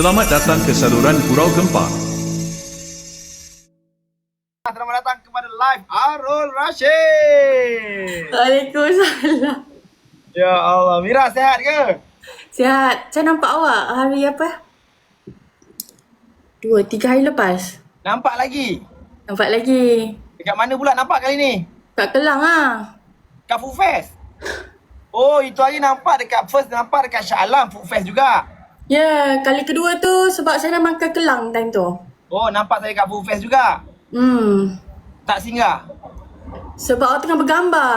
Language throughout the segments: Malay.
Selamat datang ke saluran Gurau Gempar. Selamat datang kepada live Arul Rashid. Waalaikumsalam. Ya Allah, Mira sehat ke? Sihat. Saya nampak awak hari apa? Dua, tiga hari lepas. Nampak lagi? Nampak lagi. Dekat mana pula nampak kali ni? Kat Kelang ah. Kat Food Fest. Oh, itu hari nampak dekat first nampak dekat Shah Alam Food Fest juga. Ya, yeah, kali kedua tu sebab saya memang ke Kelang time tu. Oh, nampak saya kat Food Fest juga. Hmm. Tak singgah. Sebab awak tengah bergambar.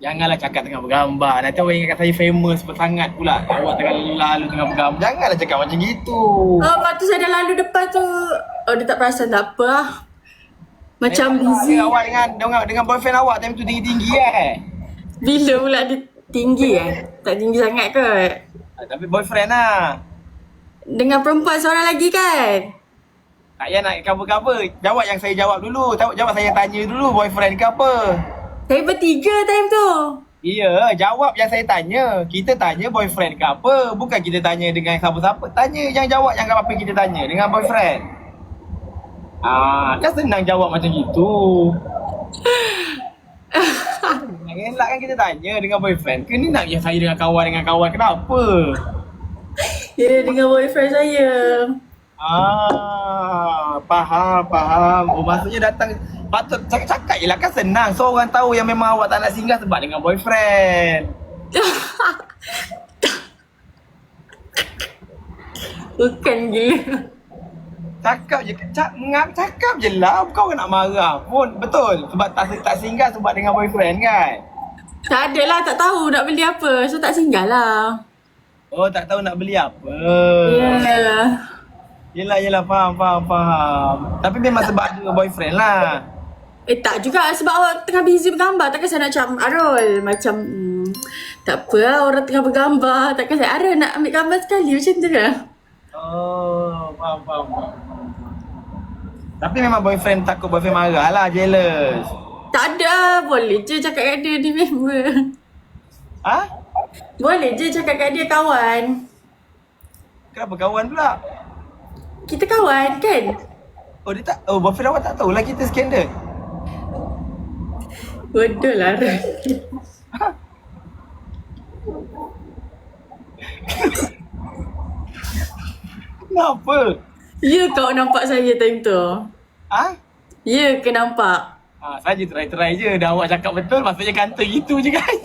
Janganlah cakap tengah bergambar. Nanti orang ingat saya famous sangat pula. Awak tengah lalu tengah bergambar. Janganlah cakap macam gitu. Oh, lepas tu saya dah lalu depan tu. Oh, dia tak perasan tak apa lah. Macam Eh, busy. Awak dengan, dengan, dengan boyfriend awak time tu tinggi-tinggi eh. Bila pula dia tinggi eh? Tak tinggi sangat kot. Ah, Tapi boyfriend lah. Dengan perempuan seorang lagi kan? Tak payah nak cover-cover. Jawab yang saya jawab dulu. Jawab, jawab saya tanya dulu boyfriend ke apa. Saya bertiga time tu. Ya, jawab yang saya tanya. Kita tanya boyfriend ke apa. Bukan kita tanya dengan siapa-siapa. Tanya yang jawab yang apa kita tanya dengan boyfriend. Ah, kan senang jawab macam gitu. Nak elak kan kita tanya dengan boyfriend. Ke ni nak yang saya dengan kawan dengan kawan kenapa? Ya, yeah, dengan boyfriend saya. Ah, faham, faham. Oh, maksudnya datang patut cakap-cakap je lah kan senang. So orang tahu yang memang awak tak nak singgah sebab dengan boyfriend. Bukan gila. Cakap je, cak, ngap, cakap je lah. Kau nak marah pun. Betul. Sebab tak, tak singgah sebab dengan boyfriend kan? Tak ada lah, tak tahu nak beli apa. So tak singgah lah. Oh, tak tahu nak beli apa. Yeah. Yelah, yelah. Faham, faham, faham. Tapi memang sebab ada boyfriend lah. Eh tak juga sebab awak tengah busy bergambar. Takkan saya nak macam Arul. Macam hmm, tak apa lah orang tengah bergambar. Takkan saya Arul nak ambil gambar sekali macam tu lah. Oh, faham, faham, faham. Tapi memang boyfriend takut boyfriend marah lah, jealous. Tak ada. Boleh je cakap kat dia dia member. Ha? Boleh je cakap kat dia kawan. Kenapa kawan pula? Kita kawan kan? Oh dia tak Oh boyfriend awak tak tahulah kita skandal Bodoh lah Arul. Kenapa? Ya kau nampak saya time tu. Ha? Ya ke nampak? Ha, saja try-try je. Dah awak cakap betul Maksudnya kanta gitu je kan.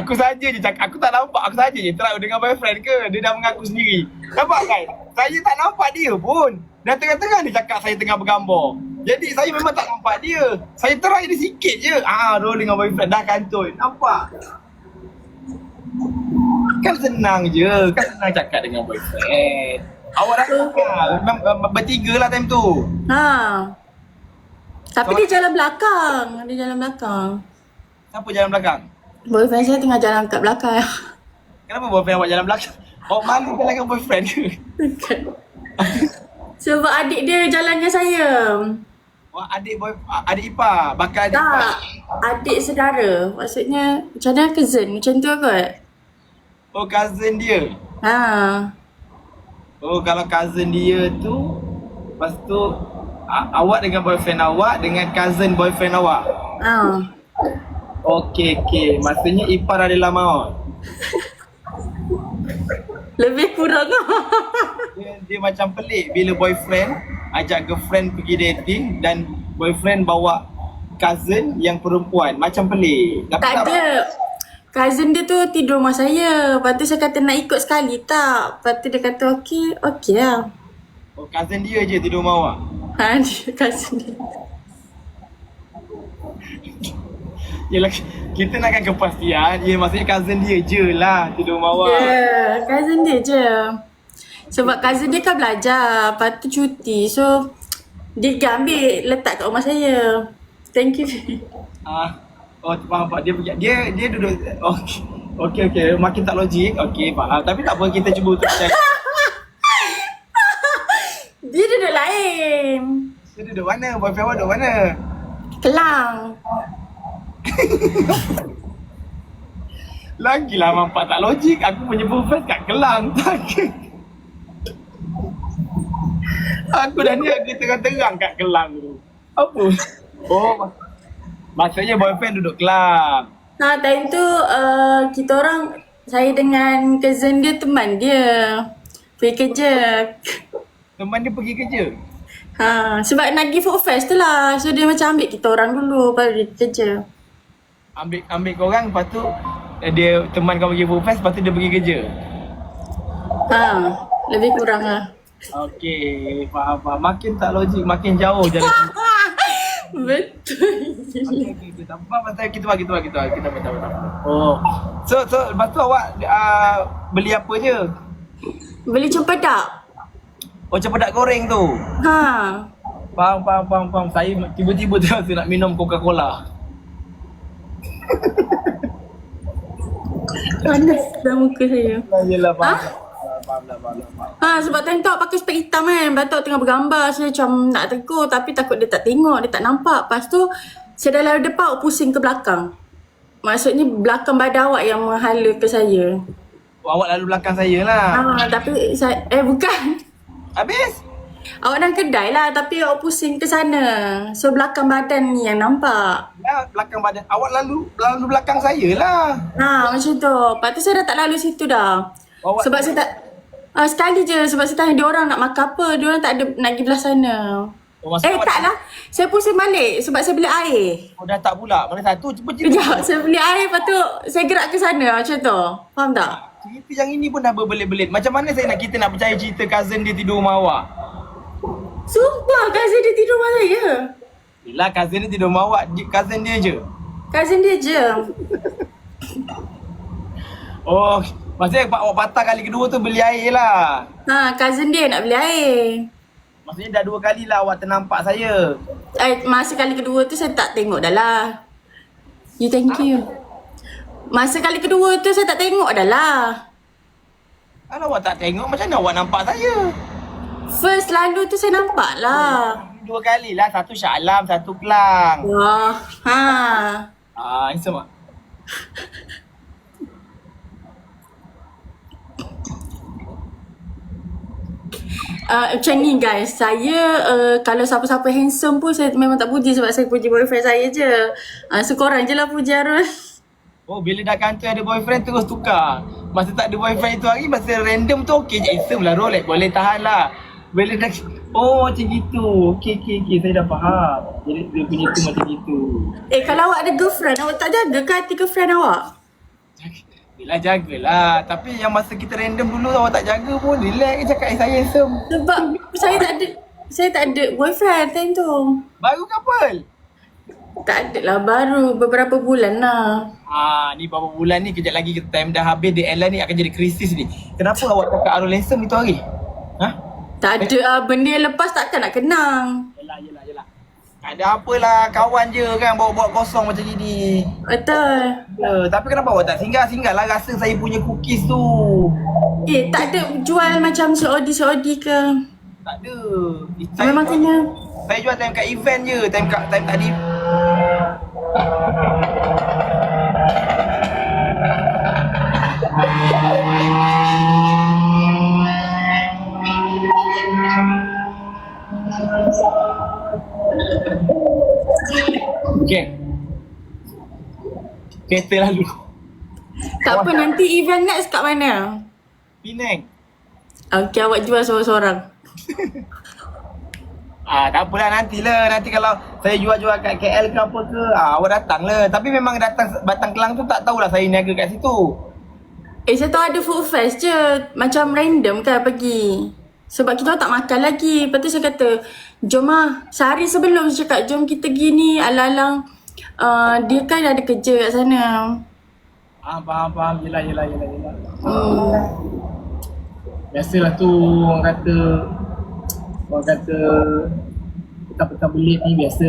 Aku saja je cakap. Aku tak nampak. Aku saja je try dengan boyfriend ke? Dia dah mengaku sendiri. Nampak kan? Saya tak nampak dia pun. Dan tengah-tengah dia cakap saya tengah bergambar. Jadi saya memang tak nampak dia. Saya try dia sikit je. Ah, roll dengan boyfriend. Dah kantoi Nampak? Kan senang je Kan senang cakap dengan boyfriend Awak dah kenal Memang uh, bertiga lah time tu Ha. Tapi So- dia jalan belakang. Dia jalan belakang. Siapa jalan belakang? Boyfriend saya tengah jalan kat belakang. Kenapa boyfriend awak jalan belakang? Awak malu jalan dengan boyfriend ke? Sebab adik dia jalan dengan saya. Wah, adik boy, adik ipar, bakal adik ipar. Tak. Adik saudara. Maksudnya macam mana cousin? Macam tu kot. Oh, cousin dia. Ha. Oh, kalau cousin dia tu, lepas tu awak dengan boyfriend awak dengan cousin boyfriend awak. Ha. Okey, okey. Maksudnya ipar adalah maut. Lebih kurang Dia, dia macam pelik bila boyfriend ajak girlfriend pergi dating dan boyfriend bawa cousin yang perempuan. Macam pelik. Tapi Tak ada. Cousin dia tu tidur rumah saya. Lepas tu saya kata nak ikut sekali tak. Lepas tu dia kata okey. Okey lah. Oh, cousin dia je tidur rumah awak. Ha dia cousin dia. Yelah, kita nakkan kepastian. Ya, maksudnya cousin dia je lah tidur rumah awak. Ya, yeah, cousin dia je. Sebab cousin dia kan belajar, lepas tu cuti. So, dia ambil letak kat rumah saya. Thank you. Ah, oh faham faham. Dia dia dia duduk okey. Okey okey, makin tak logik. Okey, faham. Tapi tak apa kita cuba untuk check. Dia duduk lain. Dia duduk mana? Boyfriend awak duduk mana? Kelang. Lagilah mampak tak logik. Aku punya buffet kat Kelang. aku dah niaga terang-terang kat Kelang tu. Apa? Oh, maksudnya boyfriend duduk Kelang. Ha, time tu uh, kita orang saya dengan cousin dia teman dia. Pergi kerja. Teman dia pergi kerja. Ha, sebab nak pergi food fest tu lah. So dia macam ambil kita orang dulu baru dia kerja. Ambil ambil korang lepas tu eh, dia teman kau pergi food fest lepas tu dia pergi kerja. Ha, lebih kurang lah. Okey, faham faham. Makin tak logik, makin jauh jalan. Betul. Okey, pasal kita kita bagi, kita bagi. Kita bagi, kita bagi. Oh. So, so lepas tu awak uh, beli apa je? Beli cempedak. Oh, cepedak goreng tu. Ha. Faham, faham, faham, faham. Saya tiba-tiba terasa nak minum Coca-Cola. Panas dah muka saya. Yelah, faham. Ha? Ha, sebab time tu awak pakai spek hitam kan. Lepas tu tengah bergambar. Saya macam nak tegur tapi takut dia tak tengok. Dia tak nampak. Lepas tu, saya dah lalu depan awak pusing ke belakang. Maksudnya belakang badan awak yang menghala ke saya. Awak lalu belakang saya lah. Ha, tapi saya, eh bukan. Habis? Awak dalam kedai lah tapi awak pusing ke sana. So belakang badan ni yang nampak. Ya, belakang badan. Awak lalu lalu belakang saya lah. Ha macam tu. Lepas tu saya dah tak lalu situ dah. Awak- sebab saya tak uh, sekali je sebab saya tanya dia orang nak makan apa. Dia orang tak ada nak pergi belah sana. Oh, eh awak tak lah. Saya pusing balik sebab saya beli air. Oh, dah tak pula. Mana satu? Cepat cerita. Kejap, saya beli air lepas tu saya gerak ke sana macam tu. Faham tak? Cerita yang ini pun dah berbelit-belit. Macam mana saya nak kita nak percaya cerita cousin dia tidur rumah awak? Sumpah cousin dia tidur rumah saya. Yelah cousin dia tidur rumah awak. Dia- Cousin dia je. Cousin dia je. Oh, maksudnya pak awak patah kali kedua tu beli air lah. Ha, cousin dia nak beli air. Maksudnya dah dua kali lah awak ternampak saya. Eh, masa kali kedua tu saya tak tengok dah lah. You thank you. Masa kali kedua tu saya tak tengok dah lah. Kalau awak tak tengok, macam mana awak nampak saya? First lalu tu saya nampak lah. Dua kali lah. Satu Shah Alam, satu Kelang. Wah, ha. Ah, ini semua. Uh, macam ni guys, saya uh, kalau siapa-siapa handsome pun saya memang tak puji sebab saya puji boyfriend saya je. Uh, so korang je lah puji Arul. Oh, bila dah kantor ada boyfriend terus tukar. Masa tak ada boyfriend itu hari, masa random tu okey je. Handsome lah Rolex. Boleh tahan lah. Bila dah... Oh, macam gitu. Okey, okey, okey. Saya dah faham. Jadi dia punya tu macam gitu. Eh kalau awak ada girlfriend, awak tak jaga ke hati girlfriend awak? Yelah jagalah Tapi yang masa kita random dulu Awak tak jaga pun Relax je cakap eh, saya handsome Sebab saya tak ada saya tak ada boyfriend time tu. Baru couple Tak ada lah baru beberapa bulan lah. Ah, ni beberapa bulan ni kejap lagi time dah habis Dia Ella ni akan jadi krisis ni Kenapa awak cakap Arul handsome itu hari? Ha? Tak ada ah benda yang lepas takkan nak kenang. Yelah, yelah, yelah ada apalah kawan je kan bawa-bawa kosong macam gini Betul. Ya, tapi kenapa awak tak singgah-singgah lah rasa saya punya cookies tu Eh tak ada jual macam COD-COD ke? Tak ada Eh, saya, Memang kena. Saya jual time kat event je Time kat time tadi Okay Kereta lalu Tak apa nanti event next kat mana? Penang Okey awak jual seorang-seorang. Ah, tak apalah nantilah. Nanti kalau saya jual-jual kat KL ke apa ke, ah, awak datang lah. Tapi memang datang Batang Kelang tu tak tahulah saya niaga kat situ. Eh saya tahu ada food fest je. Macam random kan pergi. Sebab kita tak makan lagi. Lepas tu saya kata, jom lah. Sehari sebelum saya cakap, jom kita gini alang-alang. Uh, dia kan ada kerja kat sana. Ah, faham, faham. Yelah, yelah, yelah, yelah. Hmm. Biasalah tu orang kata, orang kata, petang-petang belit ni biasa.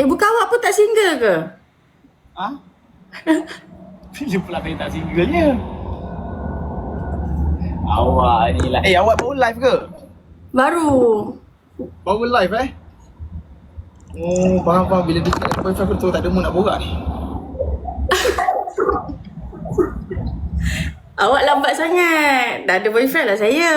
Eh bukan awak pun tak single ke? Ah? Dia pula saya tak singlenya. Awak ni lah. Eh, awak baru live ke? Baru. Baru live eh? Oh, faham faham bila dia cakap boyfriend aku tu tak ada mood nak borak ni. Awak lambat sangat. Dah ada boyfriend lah saya.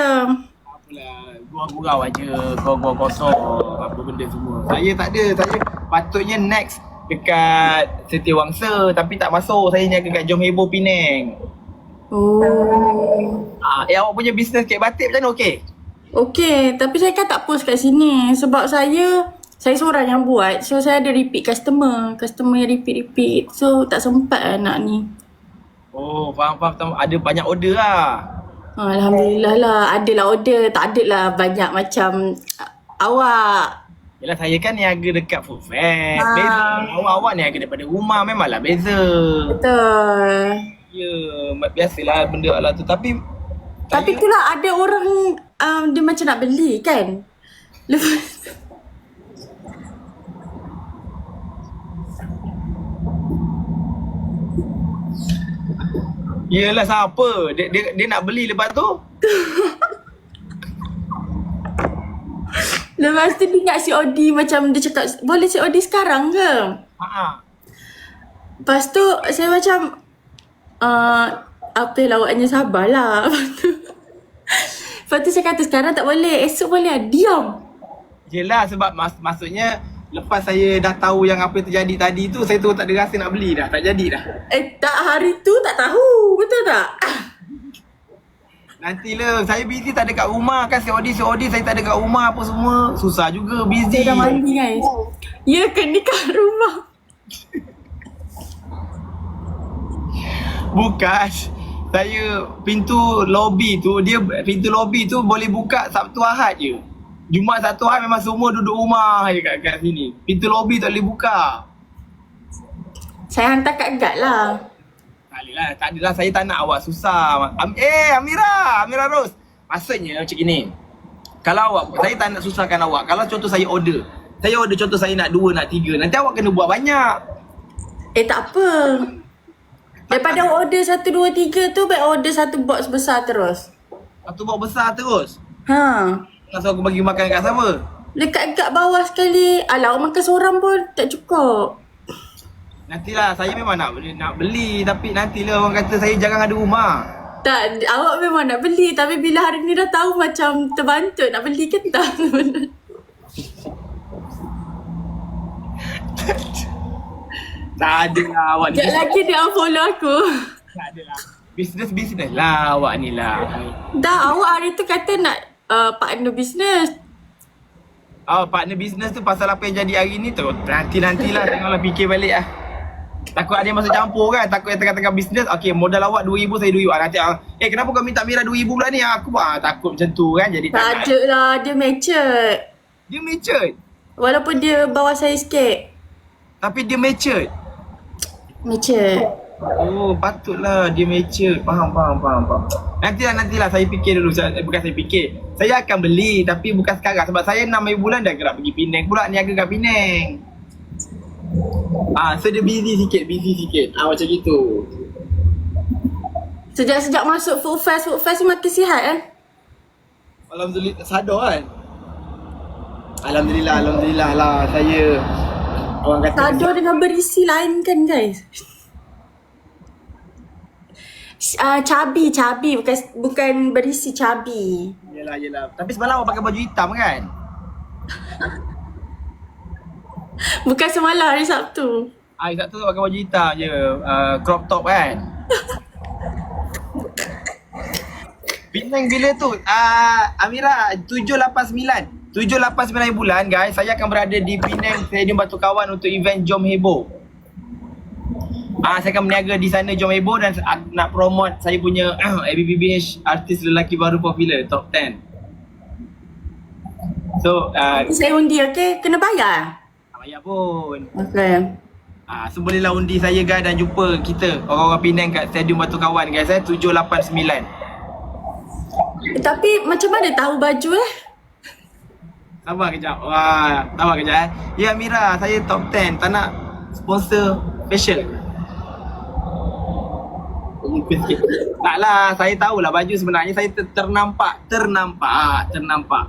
Apalah, gurau-gurau aja, gurau-gurau kosong, apa benda semua. Saya tak ada, saya patutnya next dekat Setiawangsa tapi tak masuk. Saya niaga kat Jom Hebo Penang. Oh. Ah, eh awak punya bisnes kek batik macam mana okey? Okay, tapi saya kan tak post kat sini sebab saya saya seorang yang buat. So saya ada repeat customer, customer yang repeat-repeat. So tak sempat lah nak ni. Oh, faham faham. Ada banyak order lah. Alhamdulillah lah, adalah order, tak ada lah banyak macam uh, awak. Yelah saya kan niaga dekat Food Fest. Ah. Beza. Awak-awak niaga daripada rumah memanglah beza. Betul. Ya, biasalah benda lah tu. Tapi Tapi saya- itulah ada orang um, dia macam nak beli kan. Lepas Yelah siapa? Dia, dia, dia nak beli lepas tu? Lepas tu dia ingat COD macam dia cakap boleh COD sekarang ke? Ha Lepas tu saya macam uh, apa yang lawaknya sabarlah. Lepas tu Lepas tu saya kata sekarang tak boleh, esok boleh lah. Diam. Yelah sebab mas, maksudnya lepas saya dah tahu yang apa yang terjadi tadi tu saya tu tak ada rasa nak beli dah. Tak jadi dah. Eh tak hari tu tak tahu. Betul tak? Nantilah saya busy tak ada kat rumah kan COD COD saya tak ada kat rumah apa semua. Susah juga busy. Saya dah mandi guys. Ya ke ni kat rumah. Bukan. Saya pintu lobby tu dia pintu lobby tu boleh buka Sabtu Ahad je. Jumaat Sabtu Ahad memang semua duduk rumah je kat, kat sini. Pintu lobby tak boleh buka. Saya hantar kat guard lah. Tak boleh lah, tak adalah saya tak nak awak susah. Am eh Amira, Amira Ros. Maksudnya macam gini. Kalau awak, saya tak nak susahkan awak. Kalau contoh saya order. Saya order contoh saya nak dua, nak tiga. Nanti awak kena buat banyak. Eh tak apa. Daripada order satu dua tiga tu baik order satu box besar terus. Satu bawa besar terus. Ha. Langsung aku bagi makan kat siapa? Dekat kat bawah sekali. Alah awak makan seorang pun tak cukup. Nantilah saya memang nak beli, nak beli tapi nantilah orang kata saya jarang ada rumah. Tak, awak memang nak beli tapi bila hari ni dah tahu macam terbantu nak beli ke tak sebenarnya. Tak ada lah awak ni. Sekejap lagi dia unfollow aku. Tak ada lah. Business-business lah awak ni lah. Dah, awak hari tu kata nak uh, partner bisnes. Oh, partner business tu pasal apa yang jadi hari ni tu. Nanti-nantilah tengoklah fikir balik lah. Takut ada yang masuk campur kan. Takut yang tengah-tengah bisnes. Okay, modal awak RM2,000, saya RM2,000. Ah, nanti, ah, eh kenapa kau minta Mira RM2,000 pula ni? Ah, Aku ah, takut macam tu kan. Jadi tak, ada lah, dia matured. Dia matured. Walaupun dia bawah saya sikit. Tapi dia matured. Matured. Oh, patutlah dia matured. Faham, faham, faham, faham. Nantilah, nantilah saya fikir dulu. Saya, eh, bukan saya fikir. Saya akan beli tapi bukan sekarang. Sebab saya 6 hari bulan dah gerak pergi Penang pula. Niaga kat Penang. Ah, so dia busy sikit, busy sikit. Ah, macam gitu. Sejak-sejak masuk food fest, food fest ni makin sihat kan? Alhamdulillah, sadar kan? Alhamdulillah, Alhamdulillah lah. Saya orang kata Sadar dengan berisi lain kan guys? Uh, cabi, cabi. Bukan bukan berisi cabi. Yelah, yelah. Tapi semalam awak pakai baju hitam kan? Bukan semalam hari Sabtu. Ah, Sabtu tu pakai baju hitam je. Uh, crop top kan? Penang bila tu? Ah, Amira, 789. 789 bulan guys, saya akan berada di Penang Stadium Batu Kawan untuk event Jom Hebo. Ah, saya akan berniaga di sana Jom Hebo dan ah, nak promote saya punya ABBBH artis lelaki baru popular top 10. So, ah, Saya undi okay? Kena bayar? tak payah pun. Okay. Ah, so bolehlah undi saya guys dan jumpa kita orang-orang Penang kat Stadium Batu Kawan guys eh 789. Eh, tapi macam mana tahu baju eh? Sabar kejap. Wah, sabar kejap eh. Ya Mira, saya top 10 tak nak sponsor sikit. Taklah, saya tahulah baju sebenarnya saya ter- ternampak, ternampak, ah, ternampak.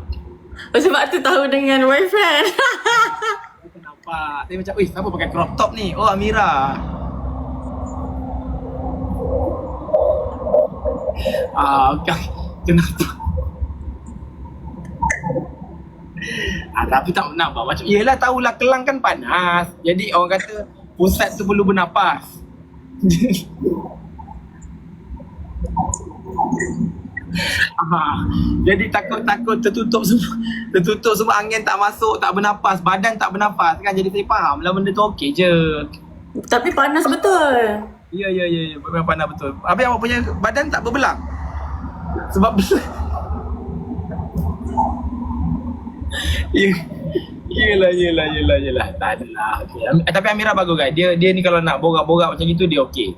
Oh, sebab tu tahu dengan boyfriend. Ternampak. Saya macam, "Wih, siapa pakai crop top ni?" Oh, Amira. Ah, okay. Kenapa? Ah, tapi tak nampak macam Yelah tahulah Kelang kan panas. Jadi orang kata Pusat tu perlu bernapas. Ah, jadi takut-takut tertutup semua tertutup semua angin tak masuk tak bernapas. Badan tak bernapas kan? Jadi saya faham lah benda tu okey je. Tapi panas betul. Ya ya ya ya. Memang panas betul. Habis awak punya badan tak berbelang. Sebab Ya. Yelah, yelah, yelah, yelah. Tak adalah. Okay. Am- Tapi Amira bagus kan. Dia dia ni kalau nak borak-borak macam itu dia okey.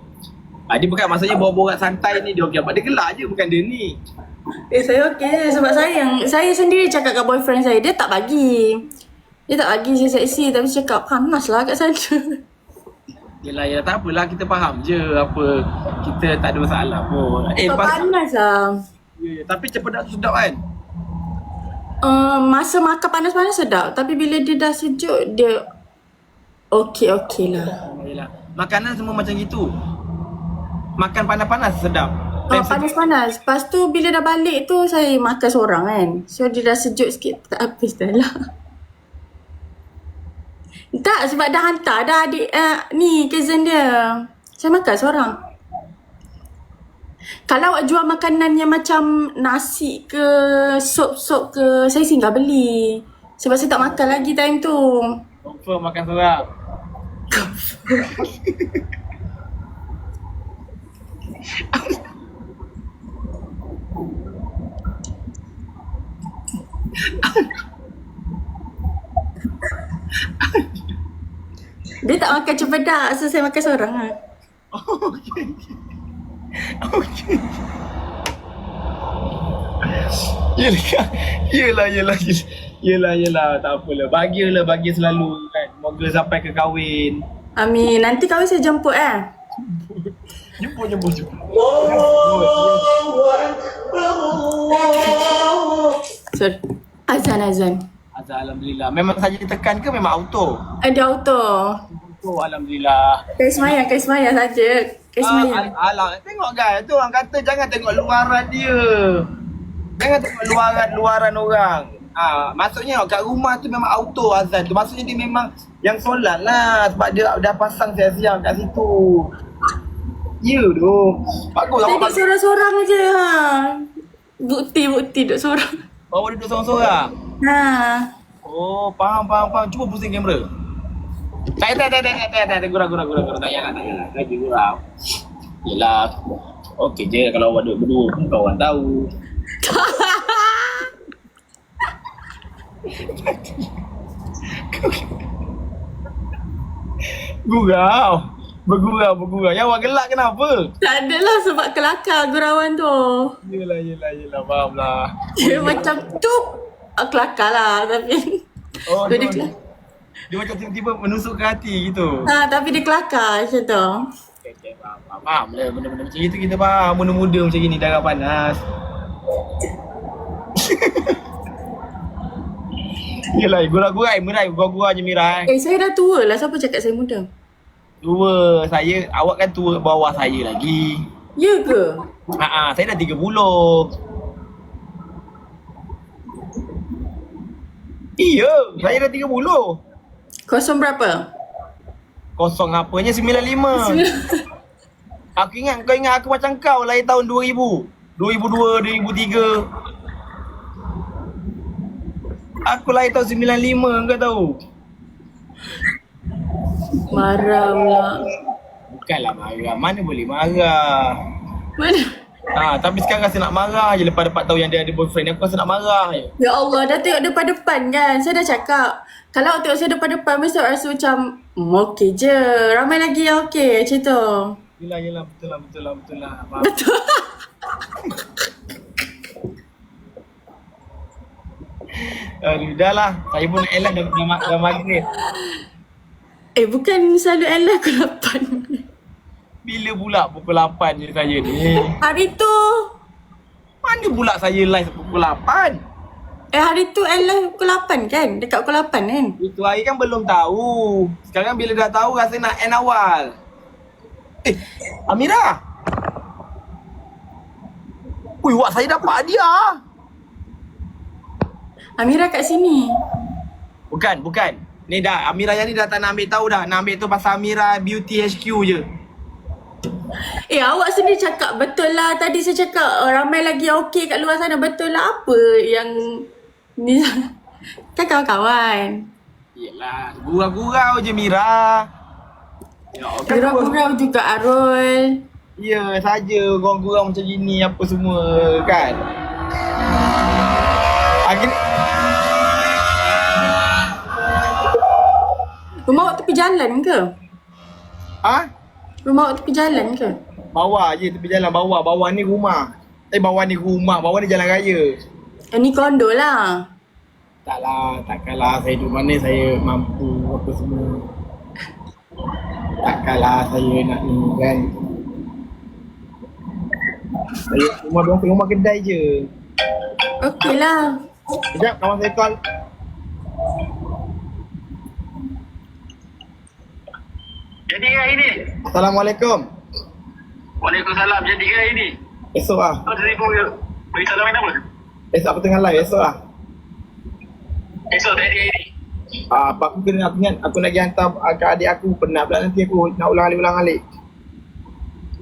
Ah, dia bukan maksudnya borak-borak santai ni dia okey. Dia gelak je bukan dia ni. Eh saya okey je sebab saya yang saya sendiri cakap kat boyfriend saya dia tak bagi. Dia tak bagi saya seksi tapi cakap panas lah kat sana. Yelah, yelah. Tak apalah. Kita faham je apa. Kita tak ada masalah pun. Eh, Tak pas, panas lah. ya, ya. Tapi cempedak tu sedap kan? Uh, masa makan panas-panas sedap tapi bila dia dah sejuk dia okey-okey lah. Yelah. Makanan semua macam gitu. Makan panas-panas sedap. Sejuk- panas-panas. Lepas tu bila dah balik tu saya makan seorang kan. So dia dah sejuk sikit tak habis dah lah. Tak sebab dah hantar dah adik uh, ni cousin dia. Saya makan seorang. Kalau awak jual makanan yang macam nasi ke sup-sup ke saya singgah beli. Sebab saya tak makan lagi time tu. Confirm makan seorang. Dia tak makan cempedak so saya makan seorang lah. Oh, okey. Okey. Yelah, yelah, yelah, yelah, yelah, yelah, tak apalah. Bahagialah, bahagia selalu kan. Moga sampai ke kahwin. Amin. Nanti kau saya jemput eh. Jemput, jemput, jemput. Sorry. Azan azan. Azal, Alhamdulillah. Memang saja ditekan ke memang auto? Ada auto. Auto, Alhamdulillah. Kais maya, kais maya saja. Kais Ah, maya. al- alah, tengok guys, tu orang kata jangan tengok luaran dia. Jangan tengok luaran luaran orang. Ah, maksudnya kat rumah tu memang auto azan tu. Maksudnya dia memang yang solat lah sebab dia dah pasang siang-siang kat situ. Ya tu. Bagus awak duduk seorang-seorang je ha. Bukti-bukti duduk seorang. Awak duduk seorang-seorang. Ha. Oh, faham faham faham. Cuba pusing kamera. Tak tak tak tak tak tak tak gurau gurau gurau gurau tak payah tak payah. Lagi gurau. Yelah. Okey je kalau awak duduk berdua pun kawan tahu. Gurau. Bergurau, bergurau. Yang awak gelak kenapa? Tak adalah sebab kelakar gurauan tu. Yelah, yelah, yelah. Faham lah. Dia macam tu ah, kelakar lah tapi Oh, dia, dia, dia, dia, macam tiba-tiba menusuk ke hati gitu. ha, tapi dia kelakar macam tu. Okay, okay, faham, faham. Faham lah benda-benda macam itu kita faham. Muda-muda macam gini, darah panas. Yelah, gurau-gurai, Mirai, gurau-gurau je Mirai. Eh saya dah tua lah siapa cakap saya muda? Tua, saya, awak kan tua bawah saya lagi. Ya ke? Ha saya dah 30. Iya, saya dah 30. Kosong berapa? Kosong apanya 95. Aku ingat kau ingat aku macam kau lahir tahun 2000. 2002, 2003. Aku lahir tahun 95 kau tahu. Marah pula. Bukanlah marah. Mana boleh marah. Mana? Ha, tapi sekarang rasa nak marah je lepas dapat tahu yang dia ada boyfriend. Aku rasa nak marah je. Ya Allah, dah tengok depan-depan kan. Saya dah cakap. Kalau tengok saya depan-depan, mesti rasa macam, hmm, okey je. Ramai lagi yang okey, macam tu. Yelah, yelah. Betul lah, betul lah, betul lah. Faham. Betul. Aduh, dah lah. Saya pun nak elan dah, dah, dah, maghrib. eh, bukan selalu Ella pukul 8. Bila pula pukul 8 je saya ni? Hari tu, Mana pula saya live pukul 8? eh hari tu Ella pukul 8 kan? Dekat pukul 8 kan? Itu hari kan belum tahu. Sekarang bila dah tahu rasa nak end awal. Eh, Amira. Ui, wak saya dapat hadiah. Amira kat sini. Bukan, bukan. Ni dah, Amira yang ni dah tak nak ambil tahu dah. Nak ambil tu pasal Amira Beauty HQ je. Eh awak sendiri cakap betul lah Tadi saya cakap oh, ramai lagi okey kat luar sana Betul lah apa yang ni Kan kawan-kawan Yelah, gurau-gurau je Mira. Ya, kan Gurau-gurau juga Arul Ya, saja gurau-gurau macam gini apa semua kan. Agin Rumah awak tepi jalan ke? ah, Rumah awak tepi jalan ke? bawah je tepi jalan bawah. Bawah ni rumah. Eh bawah ni rumah, bawah ni jalan raya. Eh, ni kondo lah Taklah, takkanlah saya duduk mana saya mampu apa semua. Takkanlah saya nak ni kan. Saya rumah biasa rumah kedai je. Okey lah Sekejap, kawan saya call. Jadi ke hari ni? Assalamualaikum. Waalaikumsalam. Jadi ke hari ni? Esok lah. Kau terima ke? Bagi salam main apa? Esok aku tengah live, esok lah. Esok tak ada hari ni. Ah, apa aku kena aku ingat aku nak pergi hantar ke adik aku penat pula nanti aku nak ulang alik ulang alik.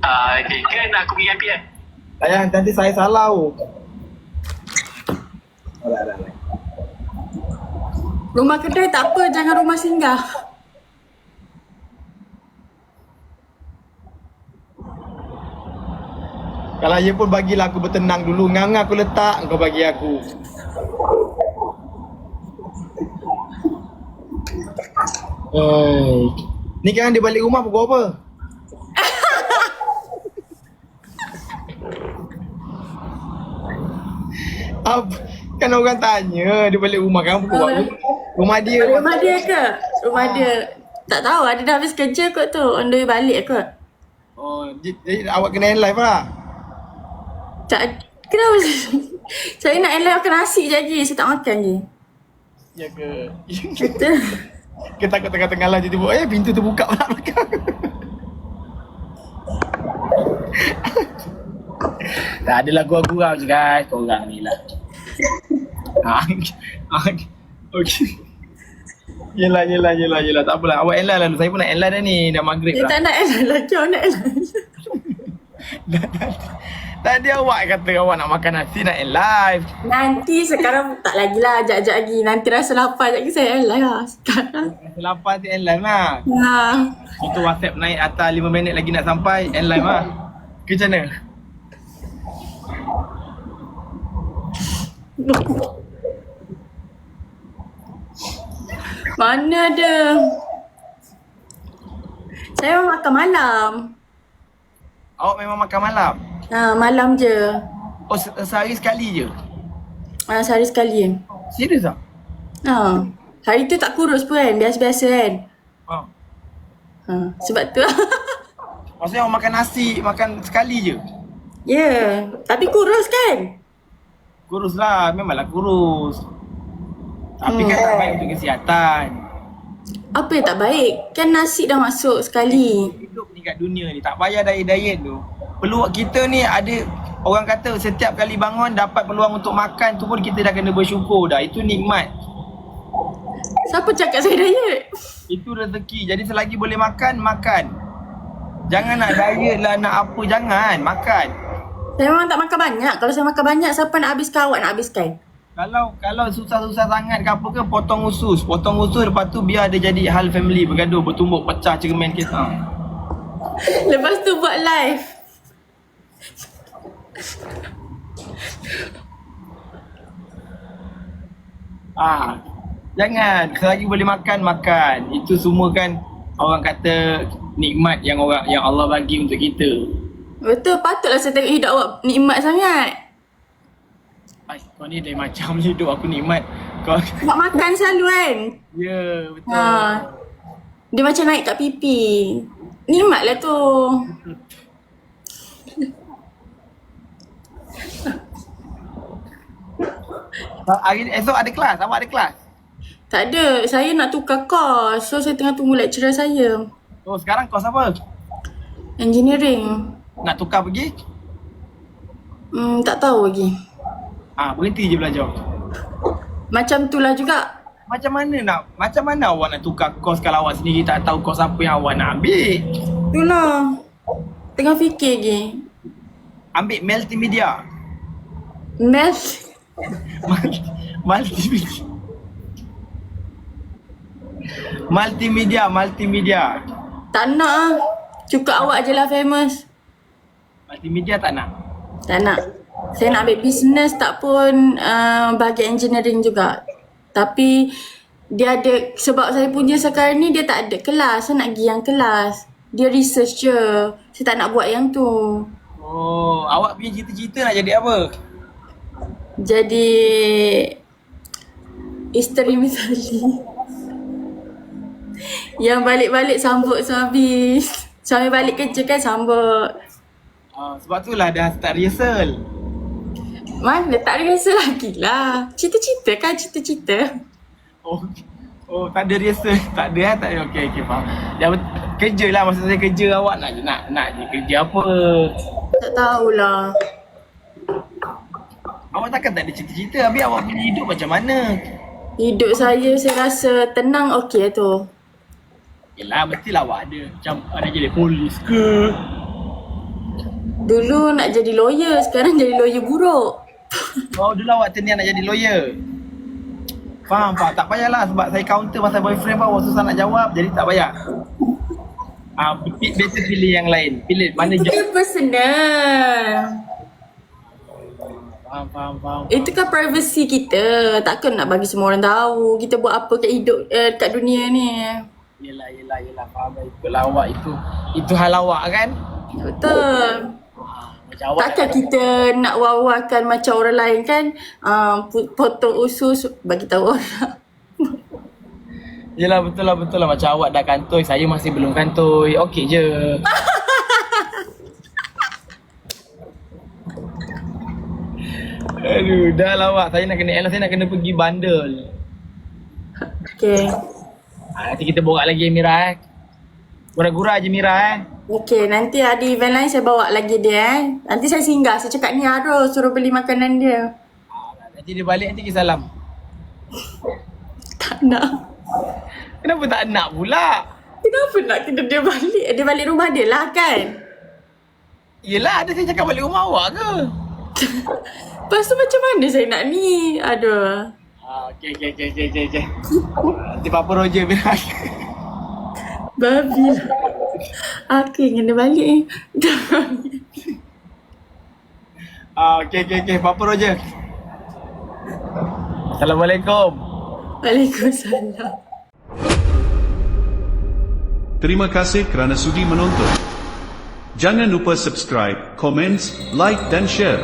Ah, okay. Ke nak aku pergi happy kan? Sayang nanti saya salah oh. Alah, alah, alah. Rumah kedai tak apa Jangan rumah singgah Kalau dia pun bagilah aku bertenang dulu Nganga aku letak kau bagi aku Hai. Ni kan dia balik rumah pukul apa? Apa? Kan orang tanya dia balik rumah kan pukul apa? Rumah dia. Rumah dia ke? Rumah dia Tak tahu ada dah habis kerja kot tu On the way balik kot Oh, j- jadi awak kena live lah. Tak Kenapa Saya nak elak makan nasi je lagi Saya tak makan je Ya ke? Betul Kita takut tengah-tengah lah tiba eh pintu terbuka pula belakang. tak adalah gurau-gurau je guys, korang ni lah. ah, okay. Yelah, yelah, yelah, yelah. Tak apalah. Awak end live lah. Saya pun nak end dah ni. Dah maghrib Dia lah. tak nak elak lagi Awak nak elak Tadi awak kata awak nak makan nasi, nak end live. Nanti sekarang tak lagi lah Sekejap lagi Nanti rasa lapar Sekejap lagi saya elak lah Sekarang Rasa lapar tu end live lah. Nah Itu WhatsApp naik atas 5 minit lagi nak sampai, end live lah. Ke macam mana? Mana ada Saya makan malam Awak memang makan malam? Ha, malam je Oh, se- sehari sekali je? ha, Sehari sekali Serius tak? ha. Hari tu tak kurus pun kan Biasa-biasa kan Oh. ha. Sebab tu Maksudnya awak makan nasi, makan sekali je? Ya yeah. Tapi kurus kan Kurus lah, memanglah kurus. Tapi kan tak baik untuk kesihatan. Apa yang tak baik Kan nasi dah masuk sekali Hidup ni kat dunia ni, tak payah diet-diet tu. Peluang kita ni ada, orang kata setiap kali bangun dapat peluang untuk makan tu pun kita dah kena bersyukur dah. Itu nikmat. Siapa cakap saya diet Itu rezeki. Jadi selagi boleh makan, makan. Jangan nak diet lah, nak apa, jangan. Makan. Saya memang tak makan banyak Kalau saya makan banyak Siapa nak habiskan awak nak habiskan Kalau kalau susah-susah sangat ke apa ke, potong usus. Potong usus, lepas tu biar dia jadi hal family bergaduh, bertumbuk, pecah cermin kita. Lepas tu buat live Ah, jangan. Selagi boleh makan, makan. Itu semua kan orang kata nikmat yang orang yang Allah bagi untuk kita. Betul patutlah saya tengok hidup awak nikmat sangat Ai, kau ni dah macam hidup aku nikmat. Kau Nak makan selalu kan Ya, betul. Ha. Dia macam naik kat pipi. Nikmat lah tu. Ha, Hari esok ada kelas, awak ada kelas. Tak ada. Saya nak tukar kos. So saya tengah tunggu lecturer saya. Oh, sekarang kos apa? Engineering. Nak tukar pergi? Hmm, tak tahu lagi. Ah, berhenti je belajar. Macam tu lah juga. Macam mana nak macam mana awak nak tukar kos kalau awak sendiri tak tahu kos apa yang awak nak ambil? Itulah. Tengah fikir lagi. Ambil multimedia. Multi- multimedia. Multimedia, multimedia. Tak nak ah. Cukup awak je lah famous. Multimedia tak nak. Tak nak. Saya nak ambil business tak pun uh, bahagian engineering juga. Tapi dia ada sebab saya punya sekarang ni dia tak ada kelas. Saya nak pergi yang kelas. Dia research je. Saya tak nak buat yang tu. Oh, awak punya cita-cita nak jadi apa? Jadi isteri misali. Yang balik-balik sambut suami. Suami balik kerja kan sambut. Ah, sebab tu lah dah start rehearsal. Mana tak rasa lagi lah. Cita-cita kan cita-cita. Oh, oh tak ada rehearsal. Tak ada eh? Tak ada. Okey, okey, faham. Bet- kerja lah masa saya kerja awak nak nak nak je kerja apa? Tak tahulah. Awak takkan tak ada cita-cita habis awak punya hidup macam mana? Hidup saya saya rasa tenang okey tu. Yelah, mestilah awak ada. Macam ada jadi polis ke? Dulu nak jadi lawyer, sekarang jadi lawyer buruk. Oh, dulu awak terniat nak jadi lawyer. Faham, faham. Tak payahlah sebab saya counter pasal boyfriend pun awak susah nak jawab. Jadi tak payah. Ah, uh, better pilih yang lain. Pilih mana Itu je. kan personal. Faham, faham, faham. Itu kan privacy kita. Takkan nak bagi semua orang tahu kita buat apa kat hidup uh, kat dunia ni. Yelah, yelah, yelah. Faham lah. Ikutlah awak itu. Itu hal awak kan? Betul. Macam awak Takkan kita nak wawakan macam orang lain kan uh, potong usus bagi tahu orang. Yelah betul lah betul lah. Macam awak dah kantoi saya masih belum kantoi. Okey je. Aduh dah lah awak. Saya nak kena Ella saya nak kena pergi bandel. Okay. ha, Nanti kita borak lagi Mira eh Gura-gura je Mira eh Okay, nanti ada event lain saya bawa lagi dia eh. Nanti saya singgah, saya cakap ni harus suruh beli makanan dia. ha, Nanti dia balik nanti kita salam Tak nak. Kenapa tak nak pula? Kenapa nak kena dia balik? Dia balik rumah dia lah kan? Yelah ada saya cakap balik rumah awak ke? Lepas tu macam mana saya nak ni? Aduh. ha, Okey okey okey okey okey okey Nanti Papa Roger Mira Babi lah. Aku yang kena balik ni. ha, Okey okey okey Papa Roger Assalamualaikum Waalaikumsalam. Terima kasih kerana sudi menonton. Jangan lupa subscribe, komen, like dan share.